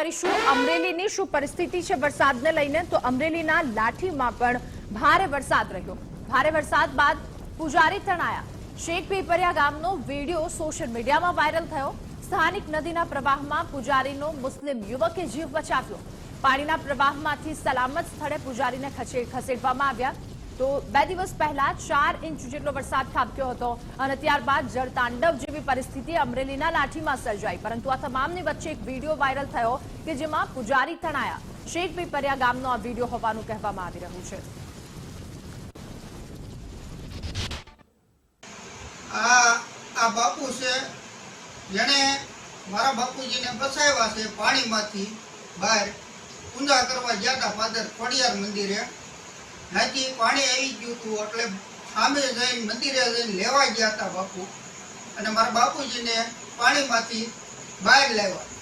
કરીશું. અમરેલીની શું પરિસ્થિતિ છે વરસાદને લઈને? તો અમરેલીના લાઠીમાં પણ ભારે વરસાદ રહ્યો. ભારે વરસાદ બાદ પુજારી તણાયા. શેખ પીપરિયા ગામનો વીડિયો સોશિયલ મીડિયામાં વાયરલ થયો. સ્થાનિક નદીના પ્રવાહમાં પુજારીનો મુસ્લિમ યુવકે જીવ બચાવ્યો. પાણીના પ્રવાહમાંથી સલામત સ્થળે પુજારીને ખસેડવામાં આવ્યા. તો બે દિવસ પહેલા ચાર ઇંચ જેટલો વરસાદ ખાબક્યો હતો અને ત્યારબાદ જળતાંડવ જેવી પરિસ્થિતિ અમરેલીના લાઠીમાં સર્જાઈ. પરંતુ આ તમામની વચ્ચે એક વીડિયો વાયરલ થયો કે જેમાં પુજારી તણાયા. શેખ પીપરિયા ગામનો આ વીડિયો હોવાનું કહેવામાં આવી રહ્યું છે. મારા બાપુજીને બસાવ્યા છે પાણીમાંથી બહાર. ઊંધા કરવા ગયા હતા ફાધર ખોડિયાર મંદિરે. નાથી પાણી આવી ગયું હતું, એટલે સામે જઈને મંદિરે જઈને લેવા ગયા હતા બાપુ. અને મારા બાપુજીને પાણીમાંથી બહાર લાવ્યા.